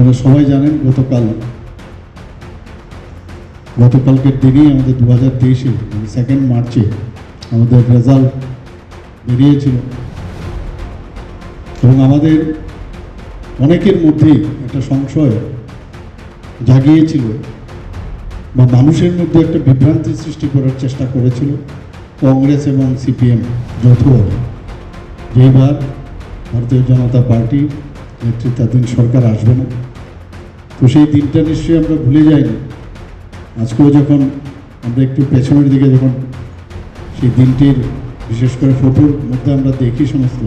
আপনারা সবাই জানেন গতকাল, গতকালকের দিনই আমাদের দু হাজার তেইশে মানে সেকেন্ড মার্চে আমাদের রেজাল্ট বেরিয়েছিল। এবং আমাদের অনেকের মধ্যেই একটা সংশয় জাগিয়েছিল বা মানুষের মধ্যে একটা বিভ্রান্তি সৃষ্টি করার চেষ্টা করেছিল কংগ্রেস এবং সিপিএম যৌথভাবে যে এবার ভারতীয় জনতা পার্টি নেতৃত্বাধীন সরকার আসবে না। তো সেই দিনটা নিশ্চয়ই আমরা ভুলে যাইনি। আজকেও যখন আমরা একটু পেছনের দিকে যখন সেই দিনটির বিশেষ করে ফটোর মধ্যে আমরা দেখি সমস্ত,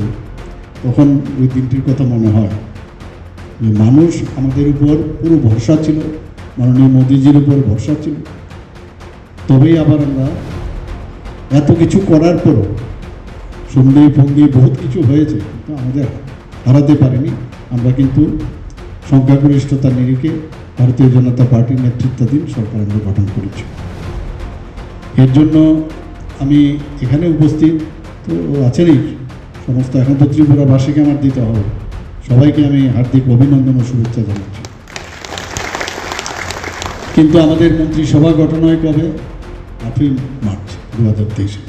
তখন ওই দিনটির কথা মনে হয়। যে মানুষ আমাদের উপর পুরো ভরসা ছিল, মাননীয় মোদিজির উপর ভরসা ছিল। তবেই আবার আমরা এত কিছু করার পরও সন্ধি ফন্দি বহুত কিছু হয়েছে, কিন্তু আমাদের হারাতে পারিনি। আমরা কিন্তু সংখ্যাগরিষ্ঠতার নিরিখে ভারতীয় জনতা পার্টির নেতৃত্বাধীন সরকার আমরা গঠন করেছি। এর জন্য আমি এখানে উপস্থিত, তো আছেনই সমস্ত এখন তো ত্রিপুরাবাসীকে আমার দিতে হবে। সবাইকে আমি হার্দিক অভিনন্দন ও শুভেচ্ছা জানাচ্ছি। কিন্তু আমাদের মন্ত্রিসভা গঠন হয় কবে? আটই মার্চ দু হাজার তেইশে।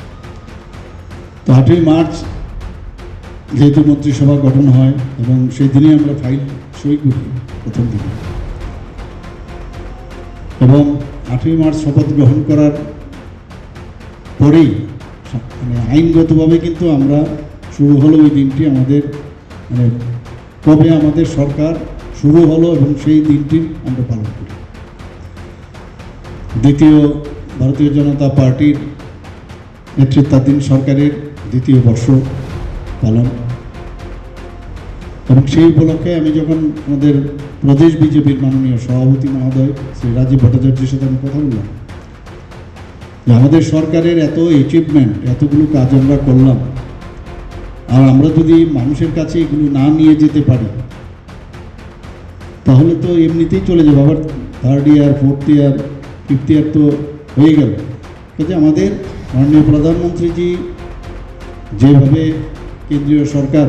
তো আটই মার্চ যেহেতু মন্ত্রিসভা গঠন হয় এবং সেই দিনই আমরা ফাইল সই করি, প্রথম দিনে এবং আটই মার্চ শপথ গ্রহণ করার পরেই মানে আইনগতভাবে কিন্তু আমরা শুরু হলো ওই দিনটি আমাদের মানে কবে আমাদের সরকার শুরু হলো এবং সেই দিনটি আমরা পালন করি। দ্বিতীয় ভারতীয় জনতা পার্টির নেতৃত্বাধীন সরকারের দ্বিতীয় বর্ষ পালন এবং সেই উপলক্ষে আমি যখন আমাদের প্রদেশ বিজেপির মাননীয় সভাপতি মহোদয়, শ্রী রাজীব ভট্টাচার্যের সাথে আমি কথা বললাম, যে আমাদের সরকারের এত অ্যাচিভমেন্ট এতগুলো কাজ আমরা করলাম, আর আমরা যদি মানুষের কাছে এগুলো না নিয়ে যেতে পারি, তাহলে তো এমনিতেই চলে যাবে। আবার third year fourth year fifth year তো হয়ে গেল। কাজে আমাদের মাননীয় প্রধানমন্ত্রীজি যেভাবে কেন্দ্রীয় সরকার